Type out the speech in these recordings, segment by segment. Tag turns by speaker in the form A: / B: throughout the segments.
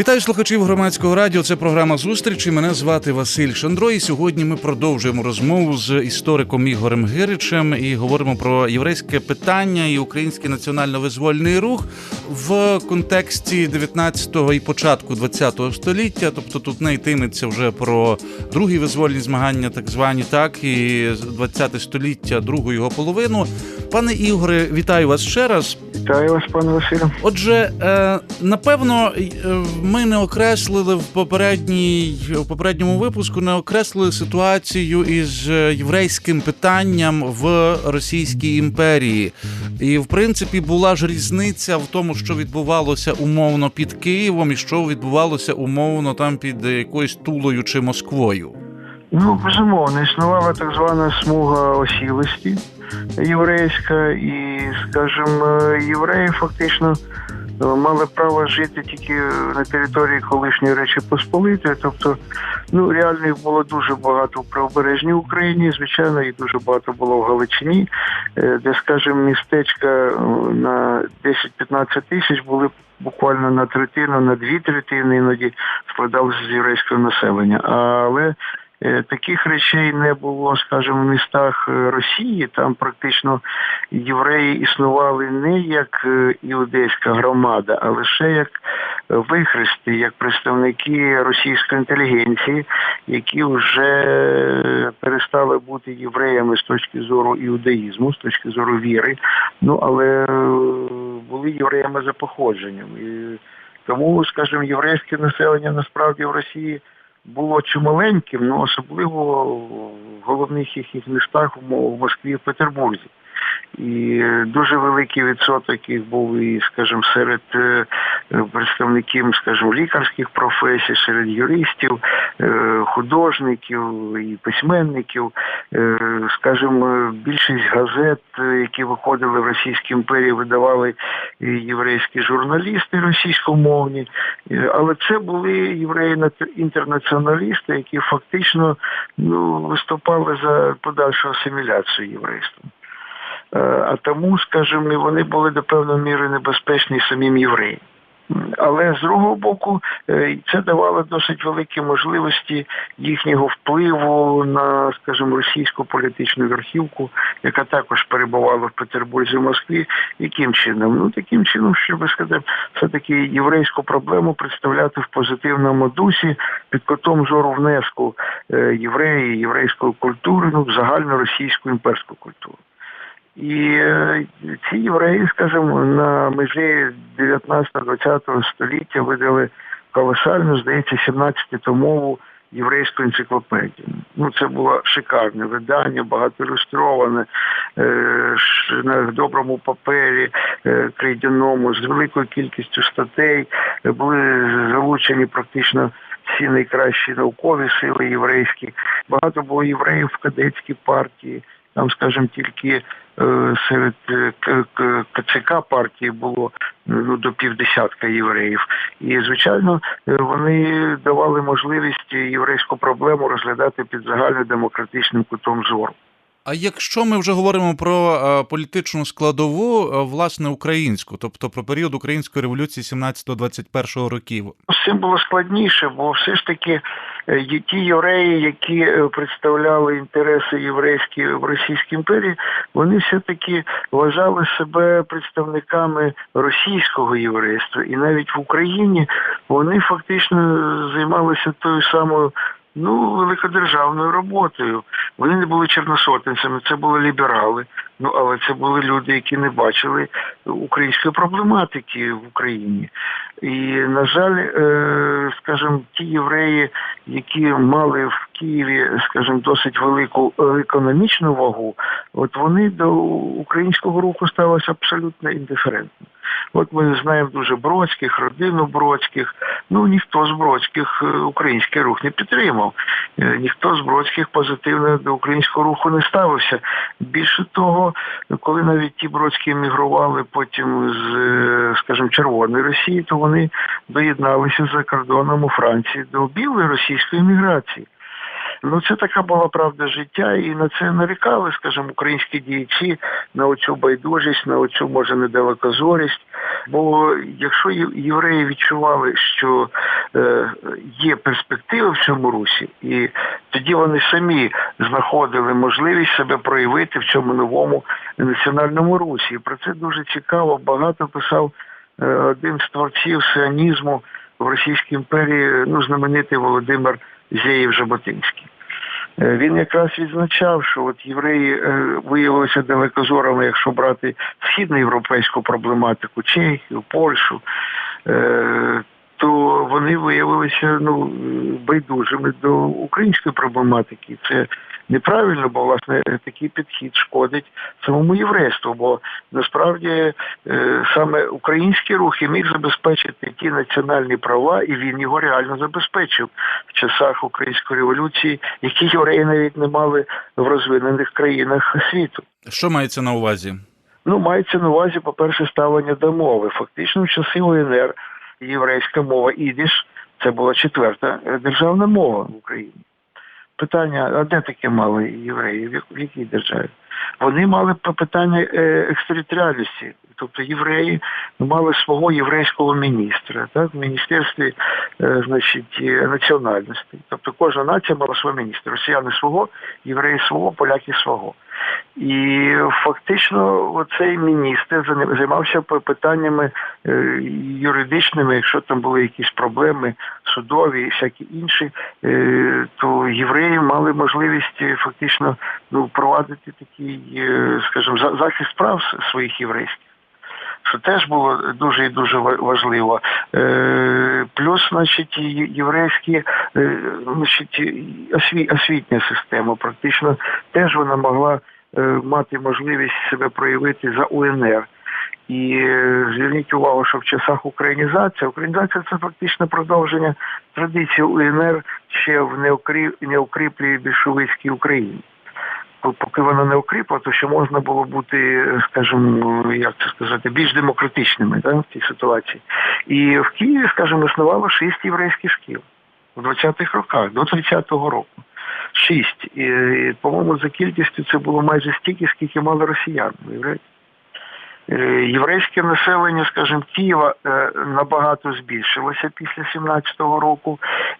A: Вітаю слухачів громадського радіо. Це програма зустрічі. Мене звати Василь Шандро. І сьогодні ми продовжуємо розмову з істориком Ігорем Гиричем і говоримо про єврейське питання і український національно-визвольний рух в контексті 19-го і початку 20-го століття. Тобто тут не йтиметься вже про другі визвольні змагання, так звані, так і 20-те століття, другу його половину. Пане Ігоре, вітаю вас ще раз.
B: Вітаю вас, пане Василю.
A: Отже, е, напевно, е, ми не окреслили в попередній в попередньому випуску, не окреслили ситуацію із е, єврейським питанням в Російській імперії. І в принципі була ж різниця в тому, що відбувалося умовно під Києвом, і що відбувалося умовно там під якоюсь Тулою чи Москвою.
B: Ну, безумовно, існувала так звана смуга осілості єврейська, і, скажімо, євреї фактично е, мали право жити тільки на території колишньої Речі Посполитої. Тобто, ну реально їх було дуже багато в правобережній Україні, звичайно, і дуже багато було в Галичині, е, де, скажімо, містечка е, на 10-15 тисяч були буквально на третину, на дві третини іноді складалися з єврейського населення. Але таких речей не було, скажімо, в містах е, Росії. Там практично євреї існували не як е, іудейська громада, а лише як вихрести, як представники російської інтелігенції, які вже перестали бути євреями з точки зору іудаїзму, з точки зору віри. Ну але були євреями за походженням. І тому, скажімо, єврейське населення насправді в Росії було чималеньким, ну особливо в головних їхніх містах в Москві і Петербурзі. І дуже великий відсоток їх був і, скажімо, серед е, представників, скажімо, лікарських професій, серед юристів, е, художників і письменників. Е, скажімо, більшість газет, які виходили в Російській імперії, видавали єврейські журналісти російськомовні, але це були євреї інтернаціоналісти, які фактично ну, виступали за подальшу асиміляцію єврейством. Е, а тому, скажімо, вони були до певної міри небезпечні самим євреям. Але з другого боку, е, це давало досить великі можливості їхнього впливу на, скажімо, російську політичну верхівку, яка також перебувала в Петербурзі в Москві. Яким чином? Ну таким чином, щоб сказати, все таки єврейську проблему представляти в позитивному дусі під котом зору внеску е, євреї, єврейської культури, ну в загальну російську імперську культуру. І е, ці євреї, скажімо, на межі 19-20 століття видали колосальну, здається, 17-томову єврейську енциклопедію. Ну, це було шикарне видання, багато ілюстроване, е, на доброму папері, е, крейдяному, з великою кількістю статей, були залучені практично всі найкращі наукові сили єврейські. Багато було євреїв в кадетській партії. Там, скажімо, тільки Е, серед е, КЦК партії було ну, до півдесятка євреїв, і звичайно е, вони давали можливість єврейську проблему розглядати під загальнодемократичним кутом зору.
A: А якщо ми вже говоримо про е, політичну складову, е, власне українську, тобто про період української революції 17-21 років,
B: цим було складніше, бо все ж таки е, ті євреї, які представляли інтереси єврейські в Російській імперії, вони все таки вважали себе представниками російського єврейства, і навіть в Україні вони фактично займалися тою самою ну, великодержавною роботою. Вони не були чорносотенцями, це були ліберали. Ну але це були люди, які не бачили української проблематики в Україні. І, на жаль, е, скажімо, ті євреї, які мали в Києві, скажімо, досить велику економічну вагу, от вони до українського руху ставилися абсолютно індиферентно. От ми знаємо дуже Бродських, родину Бродських. Ну ніхто з Бродських е, український рух не підтримав. Е, ніхто з Бродських позитивно до українського руху не ставився. Більше того, коли навіть ті Бродські емігрували потім з, е, скажімо, Червоної Росії, то вони доєдналися за кордоном у Франції до білої російської еміграції. Ну це така була правда життя, і на це нарікали, скажімо, українські діячі на оцю байдужість, на оцю може недалекозорість. Бо якщо євреї відчували, що е, є перспективи в цьому русі, і тоді вони самі знаходили можливість себе проявити в цьому новому національному русі. І про це дуже цікаво. Багато писав е, один з творців сіонізму в Російській імперії, ну знаменитий Володимир Зєєв Жаботинський. Е, Він якраз відзначав, що от євреї е, виявилися далекозорами, якщо брати східноєвропейську проблематику, Чехію, Польщу, е, то вони виявилися ну байдужими до української проблематики. Це неправильно, бо власне такий підхід шкодить самому єврейству. Бо насправді е, саме український рух і міг забезпечити ті національні права, і він його реально забезпечив в часах української революції, які євреї навіть не мали в розвинених країнах світу.
A: Що мається на увазі?
B: Ну, мається на увазі, по-перше, ставлення до мови. Фактично, в часи УНР єврейська мова ідиш це була четверта державна мова в Україні. Питання: а де таке мали євреї? В якій державі? Вони мали питання е, екстериторіальності, тобто євреї мали свого єврейського міністра, так, в міністерстві е, значить, е, національності. Тобто кожна нація мала свого міністра. Росіяни свого, євреї свого, поляки свого. І фактично цей міністр займався питаннями е, юридичними, якщо там були якісь проблеми судові і всякі інші, то євреї мали можливість фактично ну, провадити такий, скажімо, захист прав своїх єврейських. Що теж було дуже і дуже важливо. Е, плюс, значить, єврейські е, значить, осві, освітня система практично теж вона могла е, мати можливість себе проявити за УНР. І зверніть увагу, що в часах українізації, українізація це фактично продовження традиції УНР ще в неокріплій більшовицькій Україні. По- Поки вона не укріпла, то ще можна було бути, скажімо, як це сказати, більш демократичними да, в цій ситуації. І в Києві, скажімо, існувало шість єврейських шкіл у 20-х роках, до 30-го року. Шість. І, по-моєму, за кількістю це було майже стільки, скільки мало росіян. Уявляєте? Е, Єврейське населення, скажімо, Києва е, набагато збільшилося після 17-го року,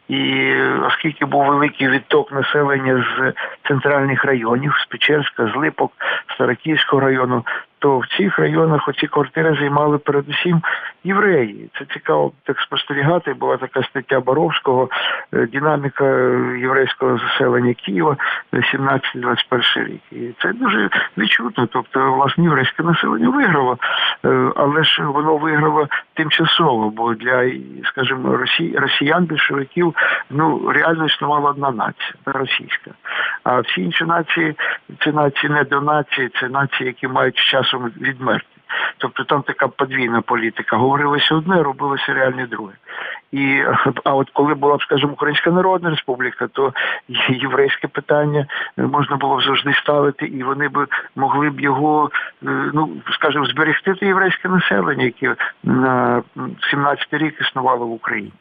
B: і оскільки був великий відток населення з центральних районів, з Печерська, з Липок, Староківського району, то в цих районах оці квартири займали передусім євреї. Це цікаво так спостерігати. Була така стаття Боровського е, динаміка е, єврейського заселення Києва 17-21 рік. І це дуже відчутно. Тобто, власне, єврейське населення виграло, Е, але ж воно виграло тимчасово, бо для, скажімо, росі... росіян, більшовиків, ну реально існувала одна нація, російська. А всі інші нації це нації не до нації, це нації, які мають з часом відмерти. Тобто там така подвійна політика. Говорилося одне, робилося реальне друге. І а от коли була б, скажімо, Українська Народна Республіка, то єврейське питання можна було б завжди ставити, і вони б могли б його, е, ну скажімо, зберегти те єврейське населення, яке на 17 рік існувало в Україні.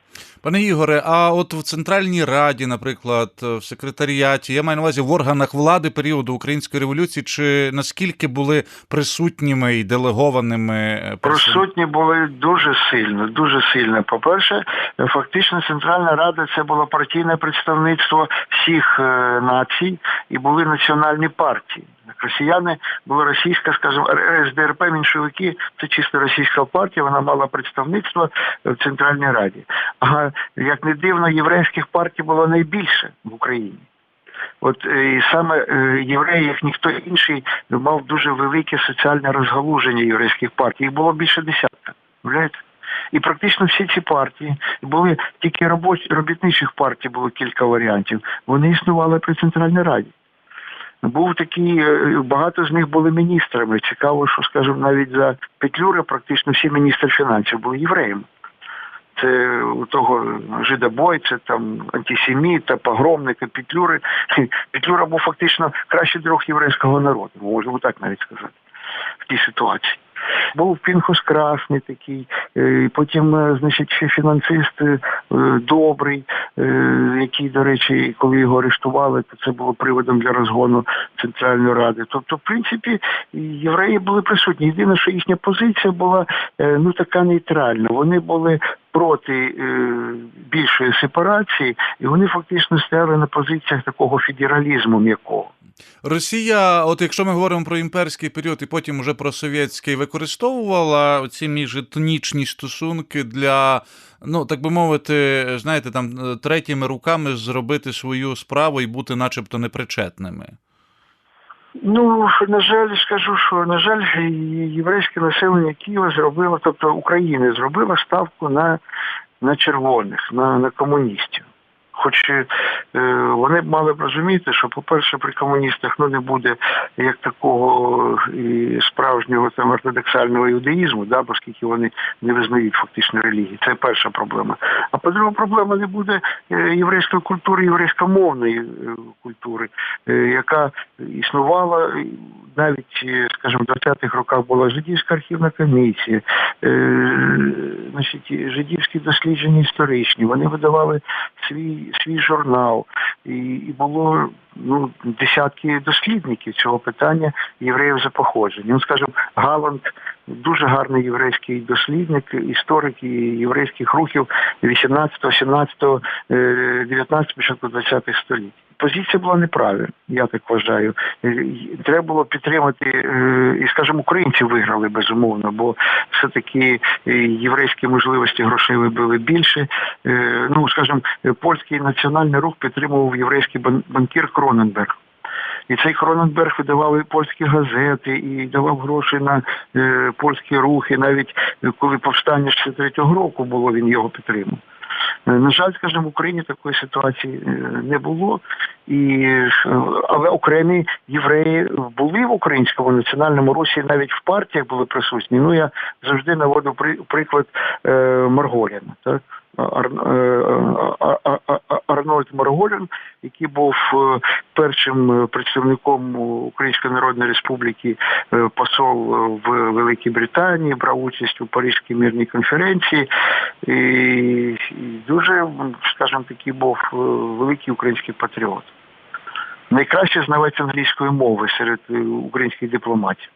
A: Пане Ігоре, а от в Центральній Раді, наприклад, в секретаріаті, я маю на увазі в органах влади періоду української революції, чи наскільки були присутніми і делегованими е,
B: Присутні були дуже сильно, дуже сильно. По-перше, фактично Центральна Рада це було партійне представництво всіх е, націй і були національні партії. Росіяни була російська, скажімо, РСДРП, меншовики, це чисто російська партія, вона мала представництво в Центральній Раді. А як не дивно, єврейських партій було найбільше в Україні. От е, і саме е, євреї, як ніхто інший, мав дуже велике соціальне розгалуження єврейських партій. Їх було більше десятка. І практично всі ці партії були тільки робоч... робітничих партій було кілька варіантів. Вони існували при Центральній Раді. Був такий, е, багато з них були міністрами. Цікаво, що, скажімо, навіть за Петлюра практично всі міністри фінансів були євреями. Це у того жидобойця, там антисеміта, погромника, Петлюри. Петлюра був фактично кращий друг єврейського народу, можемо так навіть сказати, в тій ситуації. Був Пінхос Красний такий, е, потім, е, значить, ще фінансист е, добрий, який, до речі, коли його арештували, то це було приводом для розгону Центральної Ради. Тобто, в принципі, євреї були присутні. Єдине, що їхня позиція була ну така нейтральна. Вони були проти е, більшої сепарації, і вони фактично стояли на позиціях такого федералізму м'якого.
A: Росія, от якщо ми говоримо про імперський період і потім уже про совєтський, використовувала ці міжетнічні стосунки для, ну так би мовити, знаєте, там е, третіми руками зробити свою справу і бути, начебто, непричетними.
B: Ну, на жаль, скажу, що на жаль, єврейське населення Києва зробило, тобто України зробило ставку на, на червоних, на, на комуністів. Хоч е, вони б мали б розуміти, що, по-перше, при комуністах ну, не буде як такого і справжнього там ортодоксального іудаїзму, да, оскільки вони не визнають фактично релігії. Це перша проблема. А по-друге, проблема не буде е, єврейської культури, єврейськомовної е, культури, е, яка існувала е, навіть, е, скажімо, в 20-х роках була жидівська архівна комісія, е, значить, жидівські дослідження історичні. Вони видавали свій свій журнал, і, і було ну десятки дослідників цього питання євреїв за походження. Ну, скажімо, Галанд дуже гарний єврейський дослідник, історик і єврейських рухів 18, 17, 19, початку 20 століть. Позиція була неправильна, я так вважаю. Е, Треба було підтримати, е, і, скажімо, українці виграли безумовно, бо все-таки е, єврейські можливості грошей вибили більше. Ну, скажімо, польський національний рух підтримував єврейський банкір Кроненберг. І цей Кроненберг видавали польські газети і давав гроші на е, польські рухи. Навіть е, коли повстання 63-го року було, він його підтримав. Е, На жаль, скажімо, в Україні такої ситуації е, не було, і але окремі євреї були в українському національному русі, навіть в партіях були присутні. Ну я завжди наводу приклад Марголіна, так. Марголін, який був е, першим е, представником Української Народної Республіки, е, посол в Великій Британії, брав участь у Паризькій мирній конференції, і, і дуже, скажімо, такий був великий український патріот. Найкраще знавець англійської мови серед українських дипломатів.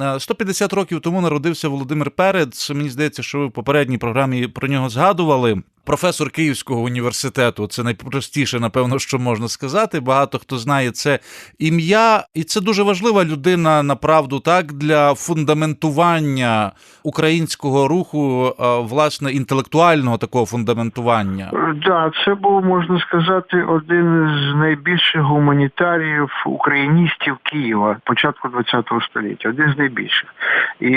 A: Е, 150 років тому народився Володимир Перець. Мені здається, що ви в попередній програмі про нього згадували. Професор Київського університету, це найпростіше, напевно, що можна сказати. Багато хто знає це ім'я, і це дуже важлива людина, направду, так для фундаментування українського руху, власне, інтелектуального такого фундаментування.
B: Так, да, це був, можна сказати, один з найбільших гуманітаріїв україністів Києва початку ХХ століття, один з найбільших. І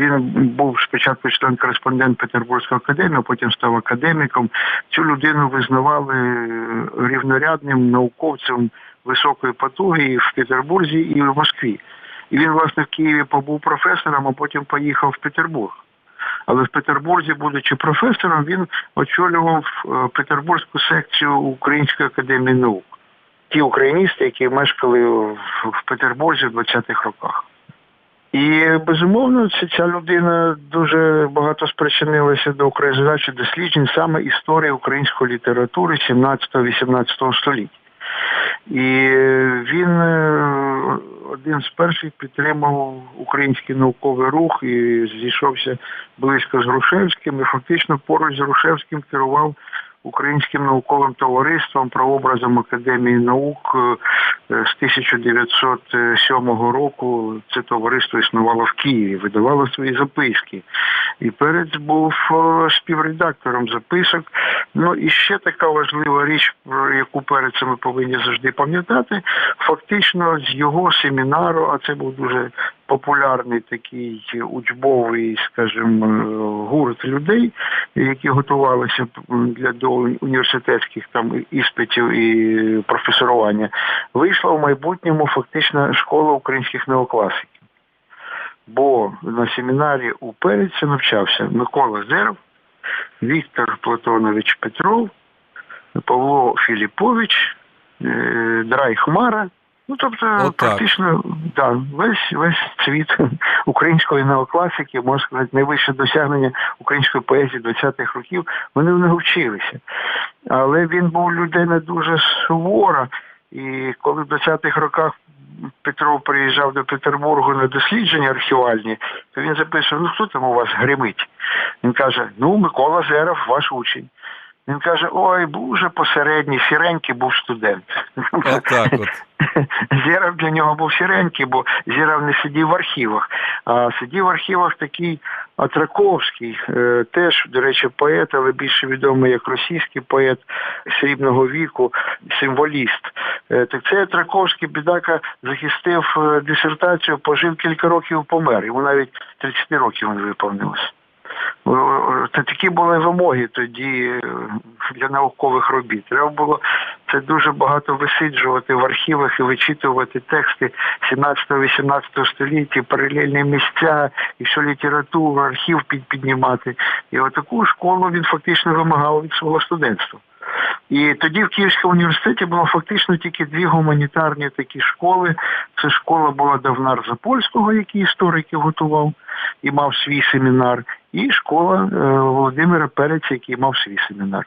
B: він був спочатку член-кореспондент Петербурзької академії, потім став академіком. Цю людину визнавали рівнорядним науковцем високої потуги і в Петербурзі і в Москві. І він, власне, в Києві побув професором, а потім поїхав в Петербург. Але в Петербурзі, будучи професором, він очолював е, Петербурзьку секцію Української академії наук. Ті україністи, які мешкали в Петербурзі в 20-х роках. І безумовно, ця людина дуже багато спричинилася до українізації досліджень саме історії української літератури 17-18 століття. І він е, один з перших підтримав український науковий рух і зійшовся близько з Грушевським. І фактично поруч з Грушевським керував Українським науковим товариством прообразом Академії наук е, з 1907 року. Це товариство існувало в Києві, видавало свої записки. І Перець був е, співредактором записок. Ну і ще така важлива річ, про яку перед ми повинні завжди пам'ятати. Фактично з його семінару, а це був дуже популярний такий учбовий, скажімо, е, гурт людей, які готувалися для до університетських там іспитів і професорування, вийшла в майбутньому фактично школа українських неокласиків. Бо на семінарі у Переці навчався Микола Зерв, Віктор Платонович Петров, Павло Філіпович, е, Драй Хмара Ну, тобто,
A: Отак.
B: практично, да, весь весь світ української неокласики, можна сказати, найвище досягнення української поезії 20-х років, вони в нього вчилися. Але він був людина дуже сувора, і коли в 20-х роках Петро приїжджав до Петербургу на дослідження архівальні, то він записував, ну хто там у вас гримить? Він каже: Ну, Микола Зеров, ваш учень. Він каже: Ой, був уже посередній, сіренький був студент.
A: Отак от.
B: Зірав для нього був сіренький, бо Зірав не сидів в архівах, а сидів в архівах такий Атраковський, е, теж, до речі, поет, але більше відомий як російський поет срібного віку, символіст. Е, Так цей Атраковський бідака захистив е, дисертацію, пожив кілька років, помер. Йому навіть 30 років не виповнилось. О, Це такі були вимоги тоді е, для наукових робіт. Треба було це дуже багато висиджувати в архівах і вичитувати тексти 17-18 століття, паралельні місця, і всю літературу, архів піднімати. І отаку школу він фактично вимагав від свого студентства. І тоді в Київському університеті було фактично тільки дві гуманітарні такі школи. Це школа була Давнар Запольського, який істориків готував і мав свій семінар, і школа е, Володимира Переця, який мав свій семінар.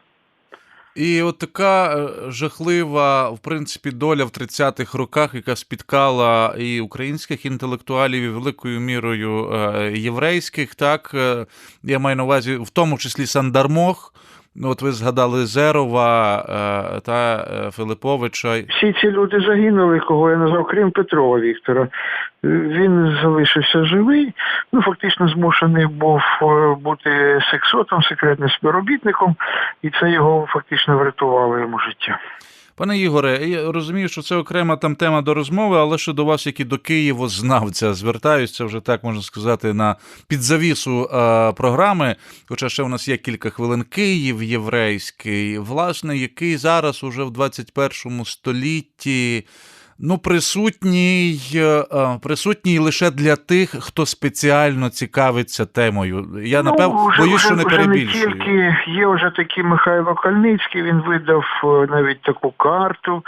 A: І от така е, жахлива, в принципі, доля в 30-х роках, яка спіткала і українських інтелектуалів, і великою мірою е, єврейських, так я маю на увазі, в тому числі Сандармох. Ну, От ви згадали Зерова е, та е, Филиповича.
B: Всі ці люди загинули, кого я назвав, крім Петрова Віктора. Він залишився живий, ну фактично змушений був е, бути сексотом, секретним співробітником, і це його фактично врятувало йому життя.
A: Пане Ігоре, я розумію, що це окрема там тема до розмови, але ще до вас, як і до Києвознавця, звертаюся вже так можна сказати на підзавісу е, програми. Хоча ще у нас є кілька хвилин. Київ єврейський, власне, який зараз уже в 21 столітті. Ну, присутній, е, е, присутній лише для тих, хто спеціально цікавиться темою. Я напевно
B: Ну, вже-
A: боюсь,
B: вже-
A: що не
B: вже
A: перебільшую.
B: тільки є вже такий Михайло Кальницький. Він видав е, навіть таку карту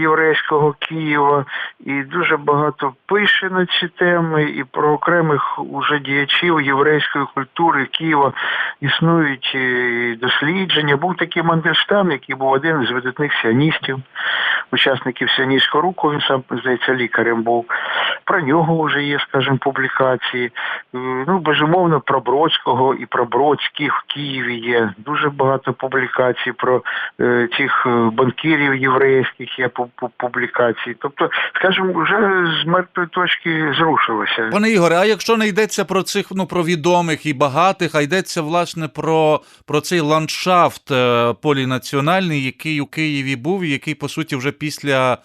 B: єврейського Києва, і дуже багато пише на ці теми. І про окремих уже діячів єврейської культури Києва існують дослідження. Був такий Мандельштам, який був один з видатних сіоністів, учасників сіоністського руху. Він сам здається лікарем був. Про нього вже є, скажімо, публікації. Ну, безумовно, про Бродського і про Бродських в Києві є дуже багато публікацій про е, цих е, банкірів єврейських є пу- пу- публікації. Тобто, скажімо, вже з мертвої точки зрушилося.
A: Пане Ігоре, а якщо не йдеться про цих ну про відомих і багатих, а йдеться власне про, про цей ландшафт е, полінаціональний, який у Києві був, і який по суті вже після.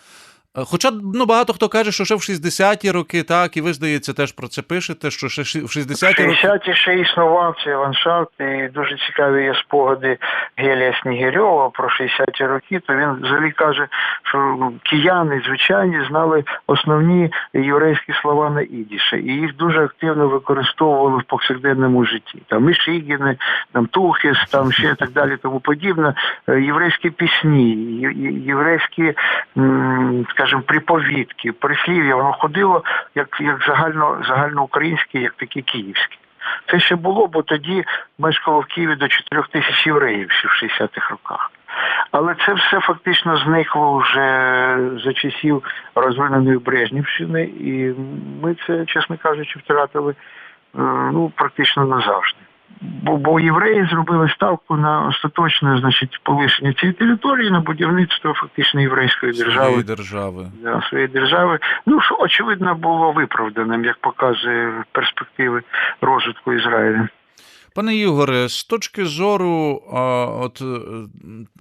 A: Е, Хоча ну багато хто каже, що ще в 60-ті роки, так, і ви здається, теж про це пишете, що ще в 60-ті роки.
B: 60-ті ще існував цей ландшафт, і дуже цікаві є спогади Гелія Снігирьова про 60-ті роки, то він взагалі каже, що кияни звичайні знали основні єврейські слова на ідіше, і їх дуже активно використовували в повсякденному житті. Там Мішігіни, там Тухіс, там ще так далі, тому подібне. Е, Єврейські пісні, єврейські, м, скажімо, приповідки, прислів'я, воно ходило як, як загально, загальноукраїнське, як такі київські. Це ще було, бо тоді мешкало в Києві до 4 тисяч євреїв ще в 60-х роках. Але це все фактично зникло вже за часів розвиненої Брежнівщини, і ми це, чесно кажучи, втратили е, ну, практично назавжди. Бо, бо євреї зробили ставку на остаточне значить, полишення цієї території на будівництво фактично єврейської держави
A: Своєї держави.
B: да, своєї держави. Ну що очевидно було виправданим, як показує перспективи розвитку Ізраїля.
A: Пане Ігоре, з точки зору а, от, е,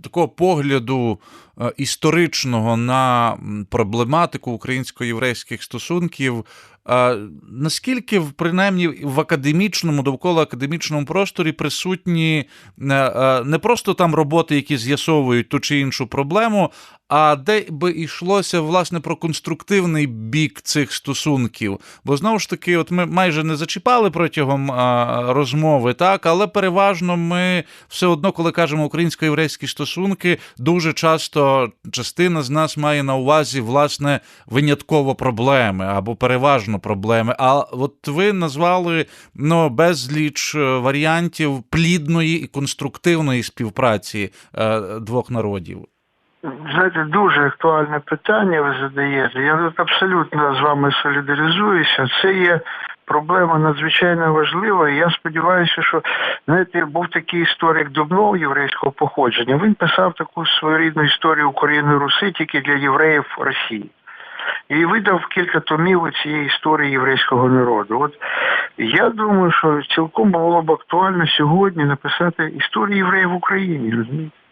A: такого погляду е, історичного на проблематику українсько-єврейських стосунків, наскільки принаймні в академічному, довкола академічному просторі присутні е, е, не просто там роботи, які з'ясовують ту чи іншу проблему, а де би йшлося власне про конструктивний бік цих стосунків? Бо знову ж таки, от ми майже не зачіпали протягом розмови, так, але переважно ми все одно, коли кажемо українсько-єврейські стосунки, дуже часто частина з нас має на увазі власне винятково проблеми або переважно проблеми. А от ви назвали ну, безліч е, варіантів плідної і конструктивної співпраці е, двох народів.
B: Знаєте, дуже актуальне питання ви задаєте. Я тут абсолютно з вами солідаризуюся. Це є проблема надзвичайно важлива. І я сподіваюся, що знаєте, був такий історик Дубнов єврейського походження. Він писав таку своєрідну історію України Руси тільки для євреїв Росії. І видав кілька томів цієї історії єврейського народу. От я думаю, що цілком було б актуально сьогодні написати історію євреїв в Україні. розумієте?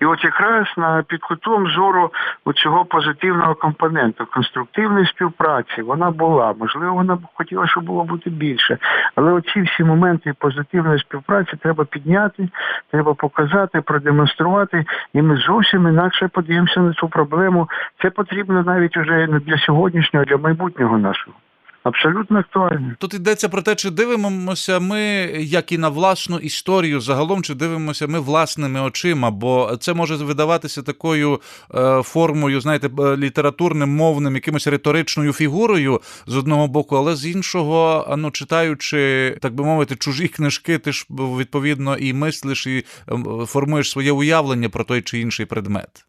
B: І от якраз на під кутом зору цього позитивного компоненту, конструктивної співпраці, вона була. Можливо, вона б хотіла, щоб було бути більше. Але оці всі моменти позитивної співпраці треба підняти, треба показати, продемонструвати, і ми зовсім інакше подивимося на цю проблему. Це потрібно навіть уже не для сьогоднішнього, для майбутнього нашого. Абсолютно актуально.
A: Тут йдеться про те, чи дивимося ми, як і на власну історію загалом, чи дивимося ми власними очима, бо це може видаватися такою е, формою, знаєте, літературним, мовним, якимось риторичною фігурою з одного боку, але з іншого, ну читаючи, так би мовити, чужі книжки, ти ж відповідно і мислиш, і е, формуєш своє уявлення про той чи інший предмет.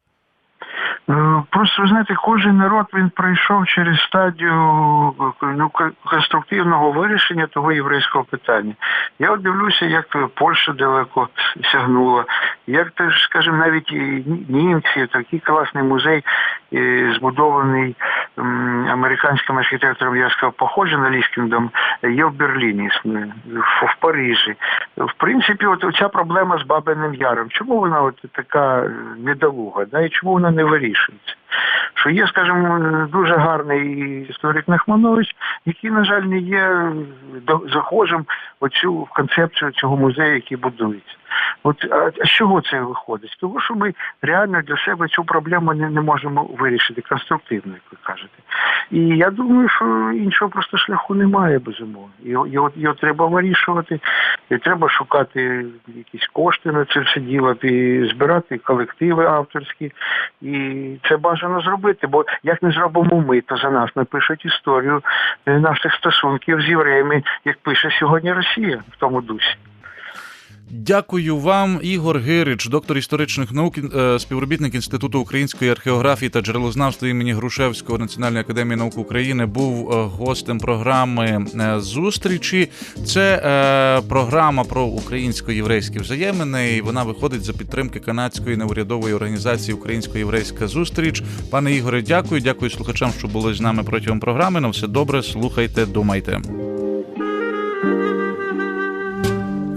B: Е, Просто ви знаєте, кожен народ він пройшов через стадію ну, конструктивного вирішення того єврейського питання. Я от дивлюся, як Польща далеко сягнула, як теж, скажімо, навіть німці, такий класний музей, збудований американським архітектором ярського походження Ліскіндом, є в Берліні, в, Парижі. В принципі, от ця проблема з Бабиним Яром. Чому вона от така недолуга, да, і чому вона не вирішується? Що є, скажімо, дуже гарний історик Нахманович, який, на жаль, не є захожим оцю концепцію цього музею, який будується. От а з чого це виходить? Того, що ми реально для себе цю проблему не, не можемо вирішити конструктивно, як ви кажете. І я думаю, що іншого просто шляху немає, безумовно. Його, його, його треба вирішувати, і треба шукати якісь кошти на це все діло, і збирати колективи авторські. І це бажано зробити, бо як не зробимо ми, то за нас напишуть історію е, наших стосунків з євреями, як пише сьогодні Росія в тому дусі.
A: Дякую вам, Ігор Гирич, доктор історичних наук, е, співробітник Інституту української археографії та джерелознавства імені Грушевського Національної академії наук України, був е, гостем програми е, зустрічі. Це програма про українсько-єврейські взаємини. і Вона виходить за підтримки канадської неурядової організації Українсько-єврейська зустріч. Пане Ігоре, дякую. Дякую слухачам, що були з нами протягом програми. На все добре. Слухайте, думайте.